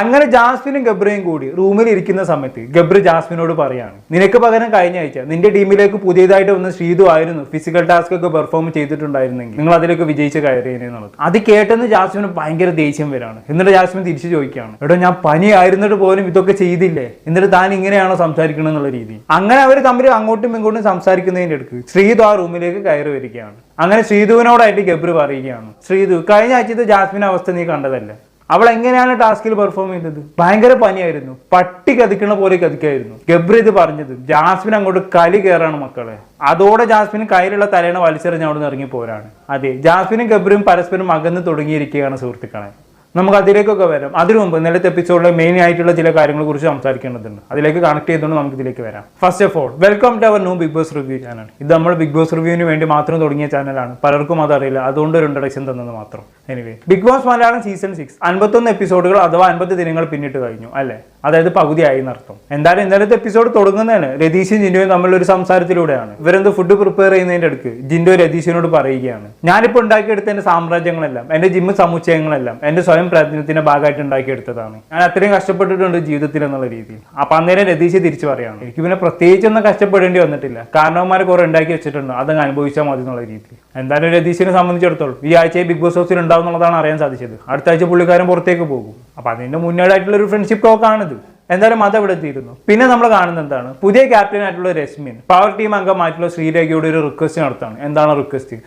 അങ്ങനെ ജാസ്മിനും ഗബ്രയും കൂടി റൂമിൽ ഇരിക്കുന്ന സമയത്ത് ഗബ്രി ജാസ്മിനോട് പറയാണ് നിനക്ക് പകരം കഴിഞ്ഞ ആഴ്ച നിന്റെ ടീമിലേക്ക് പുതിയതായിട്ട് വന്ന ശ്രീതു ആയിരുന്നു ഫിസിക്കൽ ടാസ്ക് ഒക്കെ പെർഫോം ചെയ്തിട്ടുണ്ടായിരുന്നെങ്കിൽ നിങ്ങൾ അതിലേക്ക് വിജയിച്ച് കയറിയേനെ എന്നുള്ളത്. അത് കേട്ടെന്ന് ജാസ്മിന് ഭയങ്കര ദേഷ്യം വരാണ്. എന്നിട്ട് ജാസ്മിൻ തിരിച്ചു ചോദിക്കുകയാണ് എടോ ഞാൻ പനി ആയിരുന്നിട്ട് പോലും ഇതൊക്കെ ചെയ്തില്ലേ? എന്നിട്ട് താൻ ഇങ്ങനെയാണോ സംസാരിക്കണം എന്നുള്ള രീതി? അങ്ങനെ അവർ തമ്മിൽ അങ്ങോട്ടും ഇങ്ങോട്ടും സംസാരിക്കുന്നതിന്റെ അടുക്ക് ശ്രീതു ആ റൂമിലേക്ക് കയറി വരികയാണ്. അങ്ങനെ ശ്രീതുവിനോടായിട്ട് ഗബ്രി പറയുകയാണ് ശ്രീതു കഴിഞ്ഞ ആഴ്ചത്തെ ജാസ്മിൻ അവസ്ഥ നീ കണ്ടതല്ലേ? അവൾ എങ്ങനെയാണ് ടാസ്കിൽ പെർഫോം ചെയ്തത്? ഭയങ്കര പനിയായിരുന്നു. പട്ടി കതിക്കണ പോലെ കതിക്കായിരുന്നു. ഗബ്രി ഇത് പറഞ്ഞത് ജാസ്മിൻ അങ്ങോട്ട് കലി കയറാണ് മക്കളെ. അതോടെ ജാസ്മിൻ കയ്യിലുള്ള തലേണ വലിച്ചെറിഞ്ഞ് അവിടെ നിന്ന് ഇറങ്ങി പോരാണ് അതെ ജാസ്മിനും ഗബ്രിയും പരസ്പരം അകന്ന് തുടങ്ങിയിരിക്കുകയാണ് സുഹൃത്തുക്കളെ. നമുക്ക് അതിലേക്കൊക്കെ വരാം. അതിനു മുമ്പ് ഇന്നലത്തെ എപ്പിസോഡിലെ മെയിൻ ആയിട്ടുള്ള ചില കാര്യങ്ങളെ കുറിച്ച് സംസാരിക്കേണ്ടതുണ്ട്. അതിലേക്ക് കണക്ട് ചെയ്തുകൊണ്ട് നമുക്ക് ഇതിലേക്ക് വരാം. First of all welcome to our new Bigg Boss review channel ഇത് നമ്മൾ ബിഗ് ബോസ് റിവ്യൂവിന് വേണ്ടി മാത്രം തുടങ്ങിയ ചാനലാണ് പലർക്കും അതറിയില്ല. അതുകൊണ്ട് ഒരു ഇൻട്രഡക്ഷൻ തന്നത് മാത്രം. Anyway Bigg Boss Malayalam season six അൻപത്തൊന്ന് എപ്പിസോഡുകൾ അഥവാ അൻപത് ദിനങ്ങൾ പിന്നിട്ട് കഴിഞ്ഞു അല്ലേ? അതായത് പകുതിയായി എന്നർത്ഥം എന്തായാലും ഇന്നലത്തെ എപ്പിസോഡ് തുടങ്ങുന്നതാണ്. രതീഷും ജിൻഡോയും തമ്മിലുള്ള ഒരു സംസാരത്തിലൂടെയാണ്. ഇവരെന്ത് ഫുഡ് പ്രിപ്പയർ ചെയ്യുന്നതിന്റെ അടുക്ക് ജിൻഡോ രതീഷിനോട് പറയുകയാണ്. ഞാനിപ്പോൾ ഉണ്ടാക്കിയെടുത്ത എന്റെ സാമ്രാജ്യങ്ങളെല്ലാം എന്റെ ജിമ്മ് സമുച്ചയങ്ങളെല്ലാം എന്റെ സ്വയം പ്രാതിനിധ്യത്തിന്റെ ഭാഗമായിട്ട് ഉണ്ടാക്കിയെടുത്തതാണ്. ഞാൻ അത്രയും കഷ്ടപ്പെട്ടിട്ടുണ്ട് ജീവിതത്തിൽ എന്നുള്ള രീതിയിൽ. അപ്പൊ അന്നേരം രതീഷ് തിരിച്ചു പറയുകയാണ് എനിക്ക് പിന്നെ പ്രത്യേകിച്ചൊന്നും കഷ്ടപ്പെടേണ്ടി വന്നിട്ടില്ല. കാരണവന്മാരെ കുറെ ഉണ്ടാക്കി വെച്ചിട്ടുണ്ട്. അതങ്ങ് അനുഭവിച്ചാൽ മതി എന്നുള്ള രീതിയിൽ. എന്തായാലും രതീഷിനെ സംബന്ധിച്ചിടത്തോളം ഈ ആഴ്ചയെ ബിഗ് ബോസ് ഹൗസിൽ ഉണ്ടാവും എന്നുള്ളതാണ് അറിയാൻ സാധിച്ചത്. അടുത്ത ആഴ്ച പുള്ളിക്കാരൻ പുറത്തേക്ക് പോകും. അപ്പൊ അതിന്റെ മുന്നേടായിട്ടുള്ള ഒരു ഫ്രണ്ട്ഷിപ്പ് ടോക്കാണിത് എന്തായാലും അത് അവിടെ എത്തിയിരുന്നു. പിന്നെ നമ്മൾ കാണുന്നത് എന്താണ്? പുതിയ ക്യാപ്റ്റൻ ആയിട്ടുള്ള രശ്മിൻ. പവർ ടീം അംഗമായിട്ടുള്ള ശ്രീരേഖയോട് ഒരു റിക്വസ്റ്റ് നടത്താണ്. എന്താണ് റിക്വസ്റ്റ്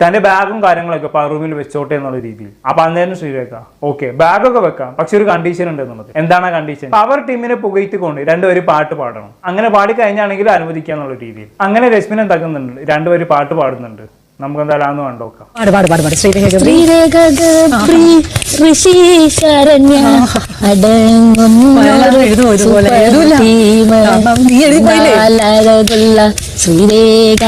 തന്റെ ബാഗും കാര്യങ്ങളൊക്കെ റൂമിൽ വെച്ചോട്ടെ എന്നുള്ള രീതിയിൽ. അപ്പൊ അന്നേരം ശ്രീരേഖ ഓക്കെ ബാഗൊക്കെ വെക്കാം. പക്ഷെ ഒരു കണ്ടീഷൻ ഉണ്ട് എന്നുള്ളത്. എന്താണ് ആ കണ്ടീഷൻ പവർ ടീമിനെ പുകയറ്റിക്കൊണ്ട് രണ്ടുപേര് പാട്ട് പാടണം. അങ്ങനെ പാടി കഴിഞ്ഞാണെങ്കിൽ അനുവദിക്കുക എന്നുള്ള രീതിയിൽ. അങ്ങനെ രശ്മിനെ തകുന്നുണ്ട് രണ്ടുപേര് പാട്ട് പാടുന്നുണ്ട്. നമുക്ക് എന്തായാലും അതൊന്ന് കണ്ടോക്കാം ഗബ്രി. ഋഷി ശരണ്യ ശ്രീരേഖ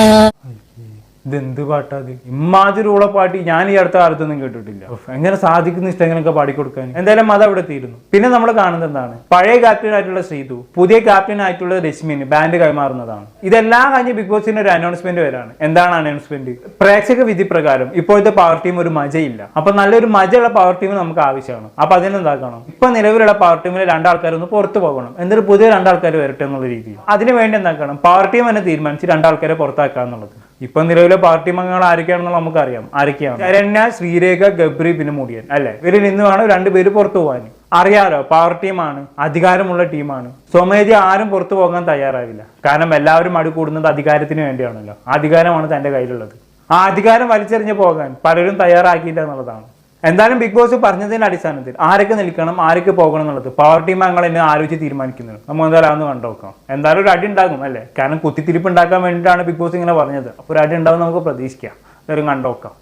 ഇതെന്ത് പാട്ടാ അത് ഇമ്മാതിരി ഉള്ള പാട്ട് ഞാൻ ഈ അടുത്ത കാലത്തൊന്നും കേട്ടിട്ടില്ല. എങ്ങനെ സാധിക്കുന്ന ഇഷ്ടങ്ങളൊക്കെ പാടിക്കൊടുക്കാൻ. എന്തായാലും അത് അവിടെ തീരുന്നു. പിന്നെ നമ്മൾ കാണുന്നത് എന്താണ്? പഴയ ക്യാപ്റ്റൻ ആയിട്ടുള്ള ശ്രീതു പുതിയ ക്യാപ്റ്റൻ ആയിട്ടുള്ള രശ്മിന് ബാൻഡ് കൈമാറുന്നതാണ്. ഇതെല്ലാം കഴിഞ്ഞ് ബിഗ് ബോസിന്റെ ഒരു അനൗൺസ്മെന്റ് വരാണ്. എന്താണ് അനൗൺസ്മെന്റ് പ്രേക്ഷക വിധി പ്രകാരം ഇപ്പോഴത്തെ പവർ ടീം ഒരു മജയില്ല. അപ്പൊ നല്ലൊരു മജയുള്ള പവർ ടീം നമുക്ക് ആവശ്യമാണ്. അപ്പൊ അതിനെന്താക്കണം? ഇപ്പൊ നിലവിലുള്ള പവർ ടീമിലെ രണ്ടാൾക്കാരൊന്ന് പുറത്തു പോകണം. എന്നിട്ട് പുതിയ രണ്ടാൾക്കാർ വരട്ടെ എന്നുള്ള രീതിയിൽ. അതിന് വേണ്ടി എന്താക്കണം? പവർ ടീം തന്നെ തീരുമാനിച്ച് രണ്ടാൾക്കാരെ പുറത്താക്കുക എന്നുള്ളത്. ഇപ്പൊ നിലവിലെ പാർട്ടി അംഗങ്ങൾ ആരൊക്കെയാണെന്നുള്ള നമുക്കറിയാം. ആരൊക്കെയാണ്? ശരണ്യ ശ്രീരേഖ ഗബ്രി പിന്നെ മുടിയൻ അല്ലെ? ഇവരിൽ നിന്ന് വേണം രണ്ടുപേര് പുറത്തു പോകാൻ. അറിയാലോ പവർ ടീമാണ് അധികാരമുള്ള ടീമാണ്. സ്വമേധി ആരും പുറത്തു പോകാൻ തയ്യാറാവില്ല. കാരണം എല്ലാവരും അടി കൂടുന്നത് അധികാരത്തിന് വേണ്ടിയാണല്ലോ. അധികാരമാണ് തന്റെ കയ്യിലുള്ളത്. ആ അധികാരം വലിച്ചെറിഞ്ഞ് പോകാൻ പലരും തയ്യാറാക്കിയില്ല എന്നുള്ളതാണ്. എന്തായാലും ബിഗ് ബോസ് പറഞ്ഞതിന്റെ അടിസ്ഥാനത്തിൽ ആരൊക്കെ നിൽക്കണം ആരൊക്കെ പോകണം എന്നുള്ളത് പവർ ടീം അംഗങ്ങൾ എന്നെ ആലോചിച്ച് തീരുമാനിക്കുന്നത്. നമുക്ക് എന്തായാലും അതൊന്ന് കണ്ടുനോക്കാം എന്തായാലും ഒരു അടി ഉണ്ടാകും അല്ലേ? കാരണം കുത്തിത്തിരിപ്പ് ഉണ്ടാക്കാൻ വേണ്ടിയിട്ടാണ് ബിഗ് ബോസ് ഇങ്ങനെ പറഞ്ഞത്. അപ്പോൾ ഒരു അടി ഉണ്ടാവും നമുക്ക് പ്രതീക്ഷിക്കാം. എന്തായാലും കണ്ടു നോക്കാം.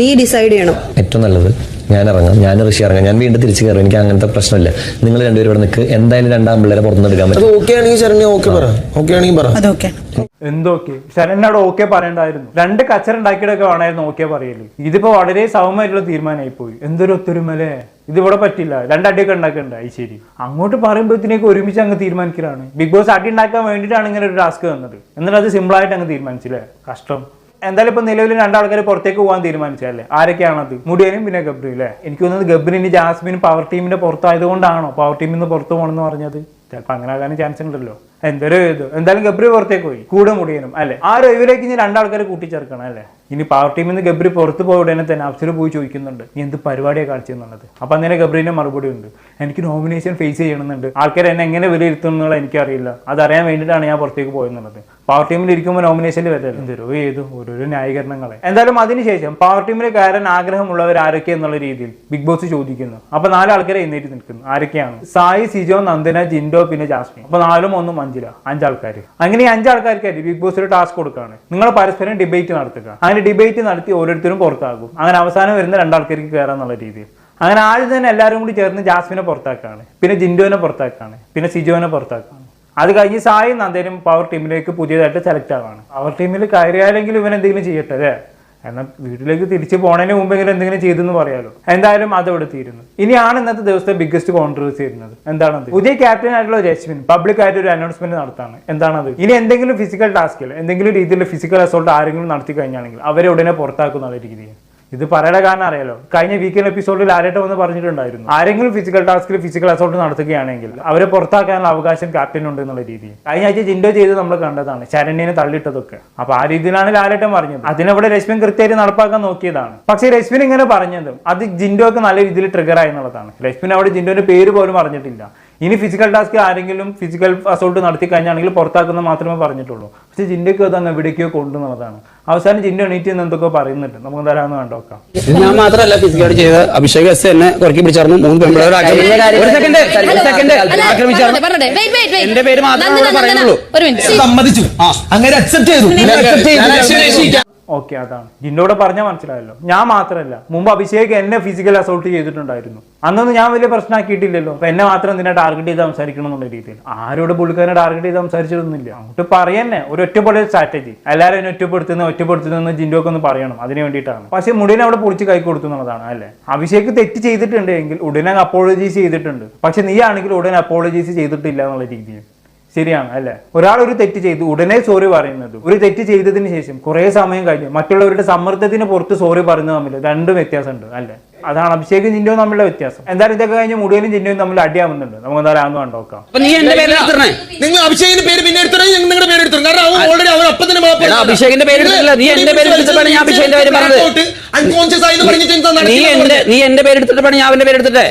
നീ ഡിസൈഡ് ചെയ്യണം. ഏറ്റവും നല്ലത് ഞാൻ ഇറങ്ങാം ഞാൻ ഋഷി ഇറങ്ങാം. ഞാൻ വീണ്ടും തിരിച്ചു കയറും. എനിക്ക് അങ്ങനത്തെ പ്രശ്നമില്ല. നിങ്ങൾ രണ്ടുപേരും ഇവിടെ നിൽക്ക്. എന്തായാലും രണ്ടാം പിള്ളേരെ പുറത്തുനിന്ന് എടുക്കാൻ പറ്റും. ഓക്കെ ആണെങ്കിൽ ശരണ്യ ഓക്കെ പറ. ഓക്കെ ആണെങ്കിൽ പറ. അതൊക്കെ എന്തൊക്കെ ശരണ്യോട് ഓക്കെ പറയണ്ടായിരുന്നു. രണ്ട് കച്ചറ ഉണ്ടാക്കിയിട്ടൊക്കെ വേണമായിരുന്നു ഓക്കെ പറയൽ. ഇതിപ്പോ വളരെ സൗമ്യമായിട്ടുള്ള തീരുമാനമായി പോയി എന്തൊരു ഒത്തൊരുമലേ ഇതിവിടെ പറ്റില്ല. രണ്ടടിയൊക്കെ ഉണ്ടാക്കണ്ട? അത് ശരി. അങ്ങോട്ട് പറയുമ്പോഴത്തേക്ക് ഒരുമിച്ച് അങ്ങ് തീരുമാനിക്കലാണ്. ബിഗ് ബോസ് അടി ഉണ്ടാക്കാൻ വേണ്ടിയിട്ടാണ് ഇങ്ങനെ ഒരു ടാസ്ക് തന്നത് എന്നിട്ട് അത് സിമ്പിൾ ആയിട്ട് അങ്ങ് തീരുമാനിച്ചില്ലേ? കഷ്ടം. എന്തായാലും ഇപ്പൊ നിലവിൽ രണ്ടാൾക്കാർ പുറത്തേക്ക് പോകാൻ തീരുമാനിച്ചല്ലേ ആരൊക്കെയാണത്? മുടിയനും പിന്നെ ഗബ്രി അല്ലേ? എനിക്ക് തോന്നുന്നത് ഗബ്രിന് ജാസ്മിൻ പവർ ടീമിന്റെ പുറത്തായതുകൊണ്ടാണോ? പവർ ടീമിൽ നിന്ന് പുറത്തു പോകണമെന്ന് പറഞ്ഞത്? ചിലപ്പോൾ അങ്ങനെ ആകാനും ചാൻസ് ഉണ്ടല്ലോ. എന്തൊരു ഇത്. എന്തായാലും ഗബ്രി പുറത്തേക്ക് പോയി. കൂടെ മുടിയനും അല്ലെ? ആ ഒരു ഇവരേക്ക് ഇനി രണ്ടാൾക്കാർ കൂട്ടിച്ചേർക്കണം അല്ലേ? ഇനി പവർ ടീമിൽ നിന്ന് ഗബ്രി പുറത്ത് പോയ ഉടനെ തന്നെ അഫ്സർ പോയി ചോദിക്കുന്നുണ്ട് നീ എന്ത് പരിപാടിയാണ് കാണിച്ചെന്നുള്ളത് അപ്പൊ അങ്ങനെ ഗബ്രീന്റെ മറുപടി ഉണ്ട് എനിക്ക് നോമിനേഷൻ ഫേസ് ചെയ്യണമെന്നുണ്ട്. ആൾക്കാർ എന്നെ എങ്ങനെ വിലയിരുത്തും എന്നുള്ളത് എനിക്കറിയില്ല. അതറിയാൻ വേണ്ടിയിട്ടാണ് ഞാൻ പുറത്തേക്ക് പോയെന്നുള്ളത്. പവർ ടീമിൽ ഇരിക്കുമ്പോൾ നോമിനേഷനിൽ വരല്ലോ എന്തോ ഏത് ഓരോരോ ന്യായീകരണങ്ങളെ. എന്തായാലും അതിനുശേഷം പവർ ടീമിൽ കയറാൻ ആഗ്രഹമുള്ളവർ ആരൊക്കെ എന്നുള്ള രീതിയിൽ ബിഗ് ബോസ് ചോദിക്കുന്നു. അപ്പൊ നാല് ആൾക്കാരെ എഴുന്നേറ്റ് നിൽക്കുന്നു. ആരൊക്കെയാണ്? സായി സിജോ നന്ദന ജിൻഡോ പിന്നെ ജാസ്മിൻ. അപ്പൊ നാലും ഒന്നും അഞ്ചില. അഞ്ചാൾക്കാർ അങ്ങനെ ഈ അഞ്ചാൾക്കാർക്കായിട്ട് ബിഗ് ബോസ് ഒരു ടാസ്ക് കൊടുക്കുകയാണ് നിങ്ങൾ പരസ്പരം ഡിബേറ്റ് നടത്തുക. അങ്ങനെ ഡിബേറ്റ് നടത്തി ഓരോരുത്തരും പുറത്താക്കും. അങ്ങനെ അവസാനം വരുന്ന രണ്ടാൾക്കാർക്ക് കയറാന്നുള്ള രീതിയിൽ. അങ്ങനെ ആദ്യം തന്നെ എല്ലാവരും കൂടി ചേർന്ന് ജാസ്മിനെ പുറത്താക്കാണ്. പിന്നെ ജിൻഡോനെ പുറത്താക്കാണ്. പിന്നെ സിജോനെ പുറത്താക്കാണ്. അത് കഴിഞ്ഞ് സായി നന്ദനും പവർ ടീമിലേക്ക് പുതിയതായിട്ട് സെലക്ട് ആവാണ്. പവർ ടീമിൽ കയറിയാലെങ്കിലും ഇവൻ എന്തെങ്കിലും ചെയ്യട്ടെ അല്ലേ? എന്നാൽ വീട്ടിലേക്ക് തിരിച്ചു പോണതിന് മുമ്പെങ്കിലും എന്തെങ്കിലും ചെയ്തെന്ന് പറയാലോ. എന്തായാലും അത് അവിടെ തീരുന്നു. ഇനിയാണ് ഇന്നത്തെ ദിവസത്തെ ബിഗ്ഗസ്റ്റ് കോൺട്രവേഴ്സി വരുന്നത്. എന്താണത് പുതിയ ക്യാപ്റ്റൻ ആയിട്ടുള്ള രശ്മിൻ പബ്ലിക് ആയിട്ട് ഒരു അനൗൺസ്മെന്റ് നടത്താണ്. എന്താണത് ഇനി എന്തെങ്കിലും ഫിസിക്കൽ ടാസ്കിൽ എന്തെങ്കിലും രീതിയിൽ ഫിസിക്കൽ അസോൾട്ട് ആരെങ്കിലും നടത്തി കഴിഞ്ഞാണെങ്കിൽ അവരെ ഉടനെ പുറത്താക്കുന്ന രീതിയിൽ. ഇത് പറയുടെ കാരണം അറിയാലോ. കഴിഞ്ഞ വീക്കെൻഡ് എപ്പിസോഡിൽ ആരേട്ടം വന്ന് പറഞ്ഞിട്ടുണ്ടായിരുന്നു. ആരെങ്കിലും ഫിസിക്കൽ ടാസ്കിൽ ഫിസിക്കൽ അസോൾട്ട് നടത്തുകയാണെങ്കിൽ അവരെ പുറത്താക്കാനുള്ള അവകാശം ക്യാപ്റ്റൻ ഉണ്ട് എന്നുള്ള രീതി കഴിഞ്ഞ ആഴ്ച ജിൻഡോ ചെയ്ത് നമ്മൾ കണ്ടതാണ്. ശരണ്യനെ തള്ളിയിട്ടതൊക്കെ. അപ്പൊ ആ രീതിയിലാണ് ലാലേട്ടൻ പറഞ്ഞത്. അതിനവിടെ രശ്മിൻ കൃത്യമായിട്ട് നടപ്പാക്കാൻ നോക്കിയതാണ്. പക്ഷേ രശ്മിൻ ഇങ്ങനെ പറഞ്ഞതും അത് ജിൻഡോക്ക് നല്ല രീതിയിൽ ട്രിഗർ ആയി എന്നുള്ളതാണ്. രശ്മിൻ അവിടെ ജിൻഡോന്റെ പേര് പോലും പറഞ്ഞിട്ടില്ല ഇനി ഫിസിക്കൽ ടാസ്ക് ആരെങ്കിലും ഫിസിക്കൽ അസോൾട്ട് നടത്തി കഴിഞ്ഞാണെങ്കിൽ പുറത്താക്കുന്ന മാത്രമേ പറഞ്ഞിട്ടുള്ളൂ. പക്ഷേ ജിൻഡയ്ക്ക് അത് അങ്ങ് എവിടേക്കോ കൊണ്ടുവന്നതാണ്. അവസാനം ജിൻഡ എണീറ്റ് എന്ന് എന്തൊക്കെ പറയുന്നുണ്ട്. നമുക്ക് തരാമെന്ന് കണ്ടോക്കാം ഞാൻ മാത്രമല്ല ഫിസിക്കലായിട്ട് ചെയ്ത അഭിഷേക് എസ് എന്നെ കുറക്കി പിടിച്ചായിരുന്നു. മൂന്ന് പെൺപിള്ളേരെ. എന്റെ പേര് മാത്രമേ പറയുന്നുള്ളൂ. സമ്മതിച്ചു. ആ അങ്ങനെ അക്സെപ്റ്റ് ചെയ്തു. ഓക്കെ അതാണ്. ജിന്നോട് പറഞ്ഞാൽ മനസ്സിലായല്ലോ. ഞാൻ മാത്രമല്ല മുമ്പ് അഭിഷേക് എന്നെ ഫിസിക്കൽ അസോൾട്ട് ചെയ്തിട്ടുണ്ടായിരുന്നു. അന്നൊന്നും ഞാൻ വലിയ പ്രശ്നമാക്കിയിട്ടില്ലല്ലോ അപ്പൊ എന്നെ മാത്രം എന്തിനാ ടാർഗറ്റ് ചെയ്ത് സംസാരിക്കണം എന്നുള്ള രീതിയിൽ? ആരോട് പുള്ളിക്കാരനെ ടാർഗറ്റ് ചെയ്ത് സംസാരിച്ചതൊന്നുമില്ല. അങ്ങോട്ട് പറയന്നെ. ഒരു ഒറ്റപ്പെട്ട സ്ട്രാറ്റജി എല്ലാവരും എന്നെ ഒറ്റപ്പെടുത്തുന്ന ഒറ്റപ്പെടുത്തുന്ന ജിൻഡോക്ക് ഒന്ന് പറയണം. അതിന് വേണ്ടിയിട്ടാണ്. പക്ഷെ മുടിനെ അവിടെ പൊളിച്ച് കൈ കൊടുത്തു എന്നുള്ളതാണ് അല്ലേ? അഭിഷേക് തെറ്റ് ചെയ്തിട്ടുണ്ടെങ്കിൽ ഉടനെ അപ്പോളജീസ് ചെയ്തിട്ടുണ്ട്. പക്ഷെ നീ ആണെങ്കിൽ ഉടനെ അപ്പോളജീസ് ചെയ്തിട്ടില്ല എന്നുള്ള രീതിയിൽ. ശരിയാണ് അല്ലെ? ഒരാൾ ഒരു തെറ്റ് ചെയ്തു ഉടനെ സോറി പറയുന്നത്. ഒരു തെറ്റ് ചെയ്തതിന് ശേഷം കുറെ സമയം കഴിഞ്ഞ് മറ്റുള്ളവരുടെ സമ്മർദ്ദത്തിന് പുറത്ത് സോറി പറയുന്നത് തമ്മിൽ രണ്ടും വ്യത്യാസമുണ്ട് അല്ലെ? അതാണ് അഭിഷേകും ജിൻഡോയും തമ്മിലുള്ള വ്യത്യാസം. എന്തായാലും ഇതൊക്കെ കഴിഞ്ഞ് മുടിയലും ജിൻഡോയും തമ്മിൽ അടിയാവുന്നുണ്ട്. നമുക്ക് എന്തായാലും ആന്ന് കണ്ടോക്കാം അപ്പൊ നീ എന്റെ പേര് എടുത്തിരണേ നിങ്ങൾ അഭിഷേകിന്റെ പേര് പിന്നെ എടുത്തോ നിങ്ങളുടെ പേര് എടുത്തോ കാരണം അവൻ ഓൾറെഡി അവൻ അപ്പൊ തന്നെ മാപ്പ് അഭിഷേകിന്റെ പേര് എടുത്തിട്ടില്ല. നീ എന്റെ പേര് എടുത്തിട്ടാണ് ഞാൻ അഭിഷേകിന്റെ പേര് പറഞ്ഞത്. അൺകോൺഷ്യസ് ആയി പറഞ്ഞിട്ട് നീ? എന്റെ നീ എന്റെ പേര് എടുത്തിട്ടാണ് ഞാൻ അവന്റെ പേര് എടുത്തിട്ടെ.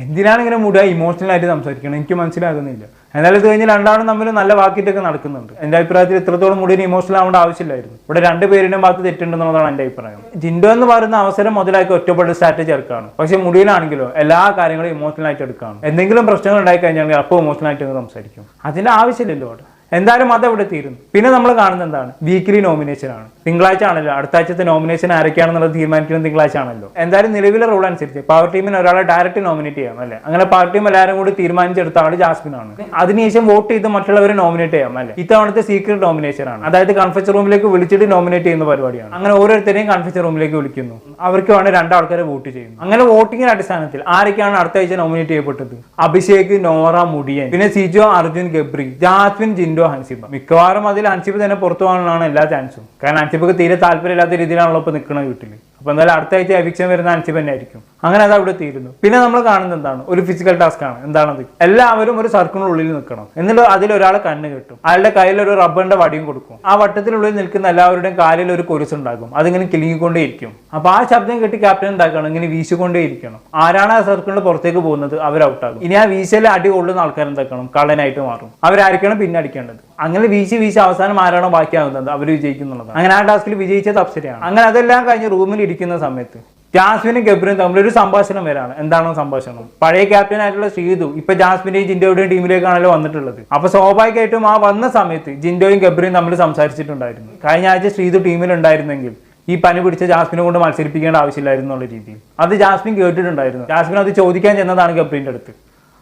എന്തിനാണ് ഇങ്ങനെ മുട ഇമോഷണൽ ആയിട്ട് സംസാരിക്കണം? എനിക്ക് മനസ്സിലാകുന്നില്ല. എന്നാലും ഇത് കഴിഞ്ഞ് രണ്ടാളും തമ്മിൽ നല്ല വാക്കിട്ടൊക്കെ നടക്കുന്നുണ്ട്. എന്റെ അഭിപ്രായത്തിൽ ഇത്രത്തോളം മുടിയിൽ ഇമോഷണൽ ആവേണ്ട ആവശ്യമില്ലായിരുന്നു. ഇവിടെ രണ്ട് പേരിനും ഭാഗത്ത് തെറ്റുണ്ടെന്നുള്ളതാണ് എന്റെ അഭിപ്രായം. ജിൻഡോ എന്ന് പറയുന്ന അവസരം മുതലാക്കി ഒറ്റപ്പെട്ട സ്ട്രാറ്റജി ഇറക്കാണ് പക്ഷെ മുടിയിലാണെങ്കിലോ എല്ലാ കാര്യങ്ങളും ഇമോഷണൽ ആയിട്ട് എടുക്കാണ്. എന്തെങ്കിലും പ്രശ്നങ്ങൾ ഉണ്ടായി കഴിഞ്ഞാൽ അപ്പോൾ ഇമോഷണൽ ആയിട്ട് സംസാരിക്കും. അതിന്റെ ആവശ്യമില്ലല്ലോ അവിടെ. എന്തായാലും അത് അവിടെ തീരുന്നു? പിന്നെ നമ്മൾ കാണുന്നത് എന്താണ്? വീക്കിലി നോമിനേഷൻ ആണ്. തിങ്കളാഴ്ച ആണല്ലോ. അടുത്ത ആഴ്ചത്തെ നോമിനേഷൻ ആരൊക്കെയാണെന്നുള്ളത് തീരുമാനിക്കുന്നത് തിങ്കളാഴ്ച ആണല്ലോ. എന്തായാലും നിലവിലെ റൂൾ അനുസരിച്ച് പവർ ടീമിന് ഒരാളെ ഡയറക്റ്റ് നോമിനേറ്റ് ചെയ്യാം അല്ലേ? അങ്ങനെ പവർ ടീം എല്ലാവരും കൂടി തീരുമാനിച്ചെടുത്ത ആൾ ജാസ്മിൻ ആണ്. അതിനുശേഷം വോട്ട് ചെയ്ത് മറ്റുള്ളവരെ നോമിനേറ്റ് ചെയ്യാം അല്ലേ? ഇത്തവണത്തെ സീക്രട്ട് നോമിനേഷൻ ആണ്. അതായത് കൺഫ്യൂച്ചർ റൂമിലേക്ക് വിളിച്ചിട്ട് നോമിനേറ്റ് ചെയ്യുന്ന പരിപാടിയാണ്. അങ്ങനെ ഓരോരുത്തരെയും കൺഫ്യൂച്ചർ റൂമിലേക്ക് വിളിക്കുന്നു. അവർക്ക് വേണ്ടി രണ്ടാൾക്കാരെ വോട്ട് ചെയ്യുന്നു. അങ്ങനെ വോട്ടിങ്ങിന്റെ അടിസ്ഥാനത്തിൽ ആരൊക്കെയാണ് അടുത്ത ആഴ്ച നോമിനേറ്റ് ചെയ്യപ്പെട്ടത്? അഭിഷേക് നോറ മുടിയൻ. പിന്നെ സിജോ അർജുൻ ഗബ്രി. ജാസ്മിൻ ജിൻഡോ ഹൻസിബ മിക്കവാറും അതിൽ ഹൻസിബ് തന്നെ പുറത്തു പോകാനാണ് എല്ലാ ചാൻസും കാരണം ഹൻസിബക്ക് തീരെ താല്പര്യമില്ലാത്ത രീതിയിലാണല്ലോ ഇപ്പോൾ നിൽക്കുന്നത് വീട്ടിൽ അപ്പൊ എന്തായാലും അടുത്ത ആഴ്ച എവിക്ഷൻ വരുന്ന അൻസിബ് തന്നെ ആയിരിക്കും അങ്ങനെ അത് അവിടെ തീരുന്നു. പിന്നെ നമ്മൾ കാണുന്നത് എന്താണ്? ഒരു ഫിസിക്കൽ ടാസ്ക് ആണ്. എന്താണത്? എല്ലാവരും ഒരു സർക്കിളിനുള്ളിൽ നിൽക്കണം. എന്നിട്ട് അതിൽ ഒരാളെ കണ്ണ് കിട്ടും. അയാളുടെ കയ്യിൽ ഒരു റബ്ബറിന്റെ വടിയും കൊടുക്കും. ആ വട്ടത്തിനുള്ളിൽ നിൽക്കുന്ന എല്ലാവരുടെയും കാലിൽ ഒരു കൊലുസ് ഉണ്ടാകും. അതിങ്ങനെ കിലുങ്ങിക്കൊണ്ടേയിരിക്കും. അപ്പൊ ആ ശബ്ദം കെട്ടി ക്യാപ്റ്റൻ എന്താക്കണം? ഇങ്ങനെ വീശിക്കൊണ്ടേയിരിക്കണം. ആരാണ് ആ സർക്കിളിന് പുറത്തേക്ക് പോകുന്നത്? അവർ ഔട്ടാകും ഇനി ആ വീശയിലെ അടി കൊള്ളുന്ന ആൾക്കാർ എന്താക്കണം? കള്ളനായിട്ട് മാറും. അവരായിരിക്കണം പിന്നെ അടിക്കേണ്ടത്. അങ്ങനെ വീശി വീശി അവസാനം ആരാണോ ബാക്കിയാവുന്നത് അവർ വിജയിക്കുന്നുള്ളത് അങ്ങനെ ആ ടാസ്കിൽ വിജയിച്ചത് അപ്സരയാണ്. അങ്ങനെ അതെല്ലാം കഴിഞ്ഞ് റൂമിൽ ഇരിക്കുന്ന സമയത്ത്. ജാസ്മിനും ഗബ്രിയും തമ്മിൽ ഒരു സംഭാഷണം വരാണ്. എന്താണ് സംഭാഷണം? പഴയ ക്യാപ്റ്റൻ ആയിട്ടുള്ള ശ്രീതു ഇപ്പൊ ജാസ്മിന്റെയും ജിൻഡോയുടെയും ടീമിലേക്കാണല്ലോ വന്നിട്ടുള്ളത്. അപ്പൊ സ്വാഭാവികമായിട്ടും ആ വന്ന സമയത്ത് ജിൻഡോയും ഗബ്രിയും തമ്മിൽ സംസാരിച്ചിട്ടുണ്ടായിരുന്നു. കഴിഞ്ഞ ആഴ്ച ശ്രീതു ടീമിൽ ഉണ്ടായിരുന്നെങ്കിൽ ഈ പനി പിടിച്ച ജാസ്മിനെ കൊണ്ട് മത്സരിപ്പിക്കേണ്ട ആവശ്യമില്ലായിരുന്നു എന്നുള്ള രീതിയിൽ. അത് ജാസ്മിൻ കേട്ടിട്ടുണ്ടായിരുന്നു. ജാസ്മിൻ അത് ചോദിക്കാൻ ചെന്നതാണ് ഗബ്രീന്റെ അടുത്ത്.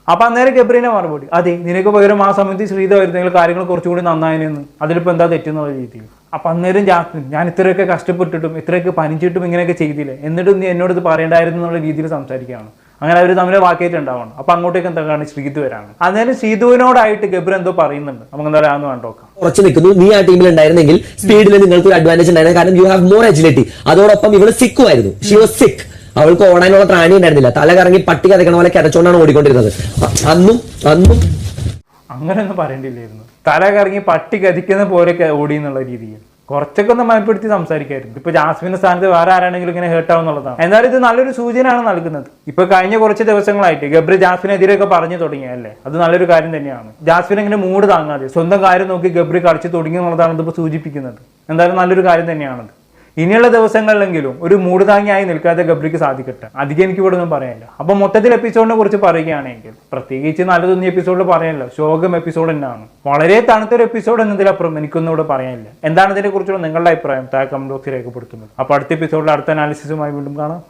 അപ്പൊ അന്നേരം ഗബ്രീനെ മറുപടി അതെ നിനക്ക് പകരം ആ സമയത്ത് ശ്രീത വരുന്നെങ്കിൽ കാര്യങ്ങൾ കുറച്ചുകൂടി നന്നായിരുന്നു അതിലിപ്പോ എന്താ തെറ്റെന്നുള്ള രീതിയിൽ? അപ്പൊ അന്നേരം ജാസ്മിൻ ഞാൻ ഇത്രയൊക്കെ കഷ്ടപ്പെട്ടിട്ടും ഇത്രയൊക്കെ പനിച്ചിട്ടും ഇങ്ങനെയൊക്കെ ചെയ്തില്ലേ? എന്നിട്ടും നീ എന്നോട് ഇത് പറയേണ്ടായിരുന്നു എന്നുള്ള രീതിയിൽ സംസാരിക്കുകയാണ്. അങ്ങനെ അവർ തമ്മിൽ വാക്കേറ്റ് ഉണ്ടാവണം. അപ്പൊ അങ്ങോട്ടേക്ക് എന്താണ് ശ്രീതു വരാണ്. അന്നേരം ശ്രീതുവിനോടായിട്ട് ഗബർ എന്തോ പറയുന്നുണ്ട്. നമുക്ക് എന്താ പറയാന്ന് കണ്ടോക്കാം കുറച്ച് നിൽക്കുന്നു. നീ ആ ടീമിൽ ഉണ്ടായിരുന്നെങ്കിൽ സ്പീഡിൽ നിങ്ങൾക്ക് ഒരു അഡ്വാന്റേജ് ഉണ്ടായിരുന്നു. കാരണം യു ഹാവ് മോർ എജിലിറ്റി അതോടൊപ്പം ഇവൾ സിക്കുമായിരുന്നു ഷി വാസ് സിക്ക് അവൾക്ക് ഓടാനുള്ള പ്രാണി ഉണ്ടായിരുന്നില്ല. തല കറങ്ങി പട്ടി കതക്കണ പോലെ കിടച്ചോണ്ടാണ് ഓടിക്കൊണ്ടിരുന്നത്. അന്നും അന്നും അങ്ങനെയൊന്നും പറയേണ്ടില്ലായിരുന്നു. തല കറങ്ങി പട്ടി കതിക്കുന്ന പോലെ ഓടി എന്നുള്ള രീതിയിൽ. കുറച്ചൊക്കെ ഒന്ന് മയപ്പെടുത്തി സംസാരിക്കായിരുന്നു. ഇപ്പൊ ജാസ്മിന്റെ സ്ഥാനത്ത് വേറെ ആരാണെങ്കിലും ഇങ്ങനെ ഹേർട്ട് എന്നാലും ഇത് നല്ലൊരു സൂചനയാണ് നൽകുന്നത്. ഇപ്പൊ കഴിഞ്ഞ കുറച്ച് ദിവസങ്ങളായിട്ട് ഗബ്രി ജാസ്മിനെതിരെയൊക്കെ പറഞ്ഞു തുടങ്ങിയല്ലേ അത് നല്ലൊരു കാര്യം തന്നെയാണ്. ജാസ്മിൻ ഇങ്ങനെ മൂട് താങ്ങാതെ സ്വന്തം കാര്യം നോക്കി ഗബ്രി കളിച്ചു തുടങ്ങി എന്നുള്ളതാണ് ഇതിപ്പോ സൂചിപ്പിക്കുന്നത്. എന്തായാലും നല്ലൊരു കാര്യം തന്നെയാണത്. ഇനിയുള്ള ദിവസങ്ങളിലെങ്കിലും ഒരു മൂട് താങ്ങിയായി നിൽക്കാതെ ഗബ്രിക്ക് സാധിക്കട്ടെ. അധികം എനിക്ക് ഇവിടെ ഒന്നും പറയാനില്ല. അപ്പൊ മൊത്തത്തിൽ എപ്പിസോഡിനെ കുറിച്ച് പറയുകയാണെങ്കിൽ പ്രത്യേകിച്ച് നല്ലതൊന്നും എപ്പിസോഡിൽ പറയാനില്ല. ശോകം എപ്പിസോഡ് തന്നെയാണ്. വളരെ തണുത്തൊരു എപ്പിസോഡ് എന്നതിലപ്പുറം എനിക്കൊന്നും ഇവിടെ പറയാനില്ല. എന്താണ് ഇതിനെ കുറിച്ചുള്ള നിങ്ങളുടെ അഭിപ്രായം? താഴെ കമന്റ് ബോക്സിൽ രേഖപ്പെടുത്തുന്നത്. അപ്പൊ അടുത്ത എപ്പിസോഡിൽ അടുത്ത അനാലിസിസുമായി വീണ്ടും കാണാം.